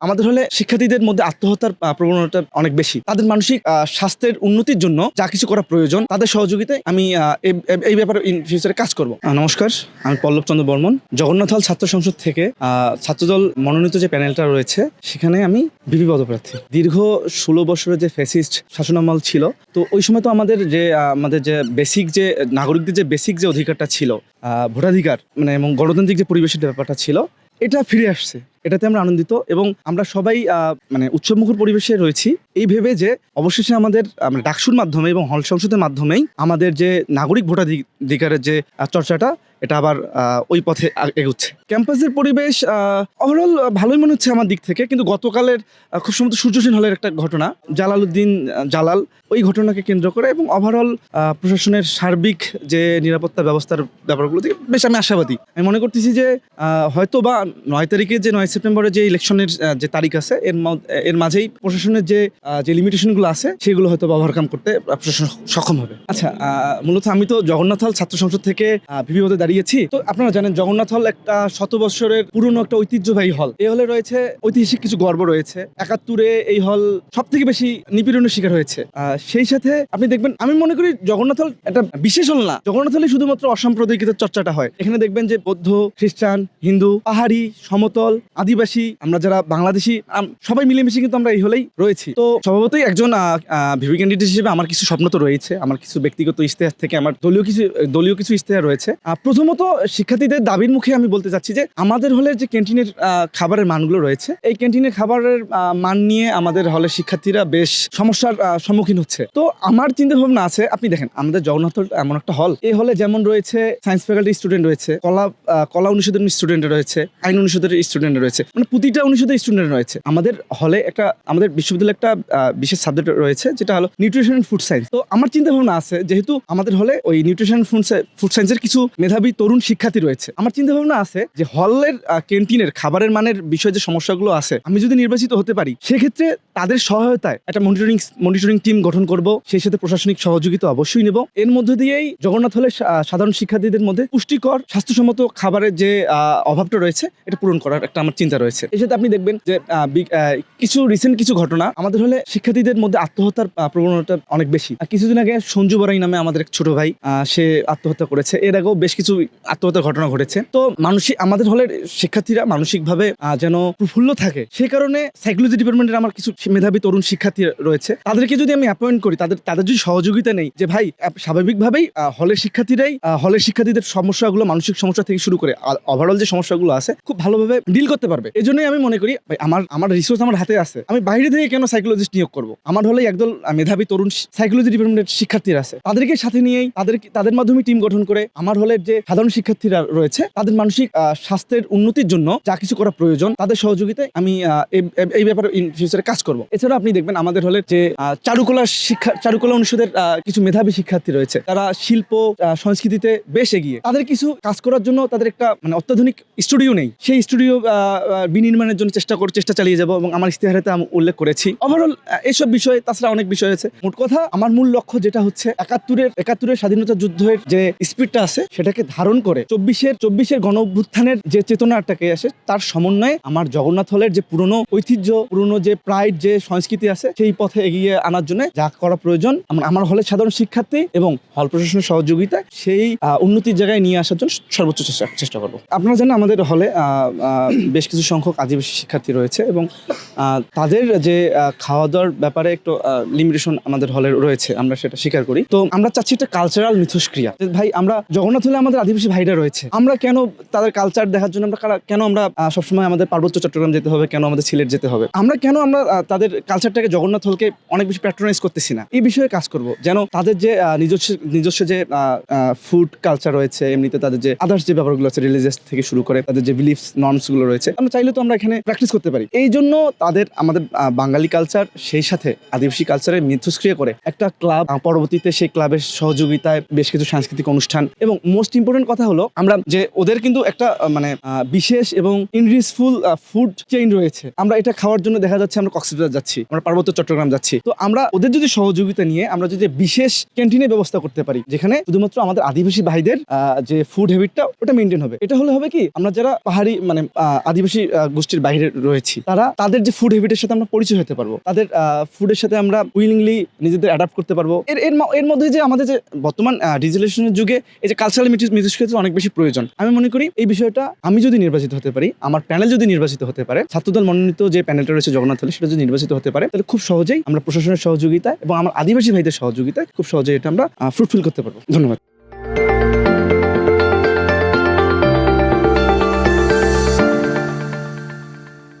আমাদের হলে শিক্ষার্থীদের মধ্যে আত্মহত্যার প্রবণতা অনেক বেশি। তাদের মানসিক স্বাস্থ্যের উন্নতির জন্য যা কিছু করা প্রয়োজন, তাদের সহযোগিতায় আমি এই- ব্যাপারে ইন ফিউচারে কাজ করব। নমস্কার, আমি পল্লব চন্দ্র বর্মন। জগন্নাথ হল ছাত্র সংসদ থেকে ছাত্রদল মনোনীত যে প্যানেলটা রয়েছে, সেখানে আমি বিপি পদপ্রার্থী দীর্ঘ ষোলো বছরের যে ফ্যাসিস্ট শাসনামল ছিল, তো ওই সময় তো আমাদের যে আমাদের যে বেসিক যে, নাগরিকদের যে বেসিক যে অধিকারটা ছিল ভোটাধিকার মানে এবং গণতান্ত্রিক যে পরিবেশের ব্যাপারটা ছিল, এটা ফিরে আসছে। এটাতে আমরা আনন্দিত এবং আমরা সবাই মানে উৎসবমুখর পরিবেশে রয়েছি। এই ভেবে যে অবশেষে আমাদের মানে ডাকসুর মাধ্যমে এবং হল সংসদের মাধ্যমেই আমাদের যে নাগরিক ভোটাধিকারের যে চর্চাটা, এটা আবার ওই পথে এগুচ্ছে। ক্যাম্পাসের পরিবেশ ওভারঅল ভালোই মনে হচ্ছে আমার দিক থেকে। কিন্তু গতকালের খুব সম্ভবত সূর্যসেন হলের একটা ঘটনা, জালালউদ্দিন জালাল, ওই ঘটনাকে কেন্দ্র করে এবং ওভারঅল প্রশাসনের সার্বিক যে নিরাপত্তা ব্যবস্থার ব্যাপারগুলো থেকে বেশ আমি আশাবাদী। আমি মনে করতেছি যে হয়তো বা নয় তারিখে যে নয় সেপ্টেম্বরে যে ইলেকশনের যে তারিখ আছে, এর এর মাঝেই প্রশাসনের যে যে লিমিটেশনগুলো আছে, সেগুলো হয়তো ওভারকাম করতে প্রশাসন সক্ষম হবে। আচ্ছা মূলত আমি তো জগন্নাথ হল ছাত্র সংসদ থেকে ভিভি পদে দাঁড়িয়েছি। তো আপনারা জানেন, জগন্নাথ হল একটা শত বছরের পুরনো একটা ঐতিহ্যবাহী হল। এই হলে রয়েছে ঐতিহাসিক কিছু গর্ব রয়েছে। একাত্তরে এই হল সব থেকে বেশি নিপীড়নের শিকার হয়েছে। সেই সাথে আপনি দেখবেন, আমি মনে করি জগন্নাথ হল একটা বিশেষ হল না। জগন্নাথ হলে শুধুমাত্র অসাম্প্রদায়িকতার চর্চাটা হয়। এখানে দেখবেন যে বৌদ্ধ, খ্রিস্টান, হিন্দু, পাহাড়ি, সমতল আদিবাসী, আমরা যারা বাংলাদেশি সবাই মিলেমিশে কিন্তু আমরা এই হলেই রয়েছি। তো স্বভাবতই একজন ভিভি ক্যান্ডিডেট হিসেবে আমার কিছু স্বপ্ন তো রয়েছে, আমার কিছু ব্যক্তিগত ইস্তেহার থেকে আমার দলীয় কিছু দলীয় কিছু ইস্তেহার রয়েছে। প্রথমত শিক্ষার্থীদের দাবির মুখে আমি বলতে চাচ্ছি যে, আমাদের হলের যে ক্যান্টিনের খাবারের মানগুলো রয়েছে, এই ক্যান্টিনের খাবারের মান নিয়ে আমাদের হলের শিক্ষার্থীরা বেশ সমস্যার সম্মুখীন হচ্ছে। তো আমার চিন্তা ভাবনা আছে, আপনি দেখেন, আমাদের জগন্নাথ এমন একটা হল, এই হলে যেমন রয়েছে সায়েন্স ফ্যাকাল্টি স্টুডেন্ট রয়েছে, কলা কলা অনুষদের স্টুডেন্ট রয়েছে, আইন অনুষদের স্টুডেন্ট রয়েছে মানে প্রতিটা অনুষদের স্টুডেন্ট রয়েছে। আমাদের হলে একটা, আমাদের বিশ্ববিদ্যালয়ে একটা বিশেষ সাবজেক্ট রয়েছে, যেটা হলো নিউট্রিশন অ্যান্ড ফুড সায়েন্স তো আমার চিন্তা ভাবনা আছে, যেহেতু আমাদের হলে ওই নিউট্রিশন ফুড ফুড সায়েন্সের কিছু মেধাবী তরুণ শিক্ষার্থী রয়েছে। আমার চিন্তা ভাবনা আছে যে হলের ক্যান্টিনের খাবারের মানের বিষয়ে যে সমস্যাগুলো আছে, আমি যদি নির্বাচিত হতে পারি, সেক্ষেত্রে তাদের সহায়তায় একটা মনিটরিং মনিটরিং টিম গঠন করব। সেই সাথে প্রশাসনিক সহযোগিতা অবশ্যই নেব। এর মধ্য দিয়েই জগন্নাথ হলে সাধারণ শিক্ষার্থীদের মধ্যে পুষ্টিকর, স্বাস্থ্যসম্মত খাবারের যে অভাবটা রয়েছে, এটা পূরণ করার একটা আমার চিন্তা রয়েছে। এর সাথে আপনি দেখবেন যে কিছু রিসেন্ট কিছু ঘটনা আমাদের হলে শিক্ষার্থীদের মধ্যে আত্মহত্যার প্রবণতা অনেক বেশি। আর কিছুদিন আগে সঞ্জু বরাই নামে আমাদের এক ছোট ভাই সে আত্মহত্যা করেছে। এর আগেও বেশ কিছু আত্মহত্যার ঘটনা ঘটেছে। তো মানসিক আমাদের হলে শিক্ষার্থীরা মানসিকভাবে যেন প্রফুল্ল থাকে। সে কারণে সাইকোলজি ডিপার্টমেন্টের আমার কিছু মেধাবী তরুণ শিক্ষার্থী রয়েছে। তাদেরকে যদি আমি অ্যাপয়েন্ট করি, তাদের তাদের যদি সহযোগিতা নেই যে, ভাই স্বাভাবিকভাবেই হলের শিক্ষার্থীরাই হলের শিক্ষার্থীদের সমস্যাগুলো, মানসিক সমস্যা থেকে শুরু করে ওভারঅল যে সমস্যাগুলো আছে, খুব ভালোভাবে ডিল করতে পারবে। এই জন্যই আমি মনে করি আমার আমার রিসোর্স আমার হাতে আছে। আমি বাইরে থেকে কেন সাইকোলজিস্ট নিয়োগ করব? আমার হলে একদল মেধাবী তরুণ সাইকোলজি ডিপার্টমেন্টের শিক্ষার্থীরা আছে। তাদেরকে সাথে নিয়েই তাদের তাদের মাধ্যমে টিম গঠন করে, আমার হলে যে সাধারণ শিক্ষার্থীরা রয়েছে, তাদের মানসিক স্বাস্থ্যের উন্নতির জন্য যা কিছু করা প্রয়োজন, তাদের সহযোগিতায় আমি এই- ব্যাপারে ইন ফিউচারে কাজ করব। এছাড়া আপনি দেখবেন আমাদের হলে যে চারুকলা শিক্ষা, চারুকলা অনুষদের কিছু মেধাবী শিক্ষার্থী রয়েছে, তারা শিল্প সংস্কৃতিতে বেশ এগিয়ে। তাদের কিছু কাজ করার জন্য তাদের একটা মানে অত্যাধুনিক স্টুডিও নেই। সেই স্টুডিও বিনির্মাণের জন্য চেষ্টা করে চেষ্টা চালিয়ে যাব এবং আমার ইস্তেহারেতে আমি উল্লেখ করেছি। ওভারঅল এইসব বিষয়ে, তাছাড়া অনেক বিষয় আছে। মোট কথা, আমার মূল লক্ষ্য যেটা হচ্ছে, একাত্তরের একাত্তরের স্বাধীনতা যুদ্ধের যে স্পিডটা আছে, সেটাকে ধারণ করে চব্বিশের চব্বিশের গণ অভ্যুত্থানের যে চেতনাটাকে আসে তার সমন্বয়ে আমার জগন্নাথ হলের যে পুরনো ঐতিহ্য, পুরনো যে প্রাইড যে সংস্কৃতি আছে, সেই পথে এগিয়ে আনার জন্য যা করা প্রয়োজন, আমার- হলের সাধারণ শিক্ষার্থী এবং হল প্রশাসনের সহযোগিতা সেই উন্নতির জায়গায় নিয়ে আসার জন্য সর্বোচ্চ চেষ্টা চেষ্টা করব। আপনারা জানেন আমাদের হলে বেশ কিছু সংখ্যক আদিবাসী শিক্ষার্থী রয়েছে এবং তাদের যে খাওয়া দাওয়ার ব্যাপারে একটু লিমিটেশন আমাদের হলে রয়েছে, আমরা সেটা স্বীকার করি। তো আমরা চাচ্ছি একটা কালচারাল মিথস্ক্রিয়া। ভাই, আমরা জগন্নাথ হলে আমাদের আদিবাসী ভাইরা রয়েছে, আমরা কেন তাদের কালচার দেখার জন্য আমরা কেন আমরা সবসময় আমাদের পার্বত্য চট্টগ্রাম যেতে হবে, কেন আমাদের সিলেট যেতে হবে? আমরা কেন আমরা তাদের কালচারটাকে জগন্নাথ হলকে অনেক বেশি প্যাট্রোনাইজ করতেছি না? এই বিষয়ে কাজ করব। যেন তাদের যে নিজস্ব নিজস্ব যে ফুড কালচার রয়েছে, এমনিতে তাদের যে আদার্স যে, ব্যাপারগুলো আছে রিলিজিয়াস থেকে শুরু করে, তাদের যে বিলিফস নর্মসগুলো রয়েছে আমরা চাইলে তো আমরা এখানে প্র্যাকটিস করতে পারি। এই জন্য তাদের আমাদের বাঙালি কালচার সেই সাথে আদিবাসী কালচারের মিথস্ক্রিয়া করে একটা ক্লাব পরবর্তীতে সেই ক্লাবের সহযোগিতায় বেশ কিছু সাংস্কৃতিক অনুষ্ঠান এবং মোস্ট ইম্পর্টেন্ট কথা হলো আমরা যে ওদের কিন্তু একটা মানে বিশেষ এবং ইনরিচফুল ফুড চেইন রয়েছে। আমরা এটা খাওয়ার জন্য দেখা যাচ্ছে আমরা কক্সবাজার যাচ্ছি, আমরা পার্বত্য চট্টগ্রাম যাচ্ছি। তো আমরা ওদের যদি সহযোগিতা নিয়ে আমরা যদি বিশেষ ক্যান্টিনের ব্যবস্থা করতে পারি, যেখানে শুধুমাত্র আমাদের আদিবাসী ভাইদের যে ফুড হ্যাবিটটা ওটা মেনটেন হবে। এটা হলে হবে কি, আমরা যারা পাহাড়ি মানে আদিবাসী গোষ্ঠীর বাইরে রয়েছি। তারা তাদের যে ফুড হ্যাবিটের সাথে আমরা পরিচয় হতে পারব, তাদের ফুডের সাথে আমরা উইলিংলি নিজেদের অ্যাডাপ্ট করতে পারব। এর এর মধ্যে যে আমাদের যে বর্তমান ডিজিটালাইজেশনের যুগে এই যে কালচারাল মিটিস মিউজিক ক্ষেত্রে অনেক বেশি প্রয়োজন। আমি মনে করি এই বিষয়টা আমি যদি নির্বাচিত হতে পারি, আমার প্যানেল যদি নির্বাচিত হতে পারে, ছাত্রদল মনোনীত যে প্যানেলটা রয়েছে জগন্নাথ হলে সেটা যদি নির্বাচিত হতে পারে, তাহলে খুব সহজেই আমরা প্রশাসনের সহযোগিতায় এবং আমার আদিবাসী ভাইদের সহযোগিতায় খুব সহজেই এটা আমরা ফ্রুটফুল করতে পারব। ধন্যবাদ।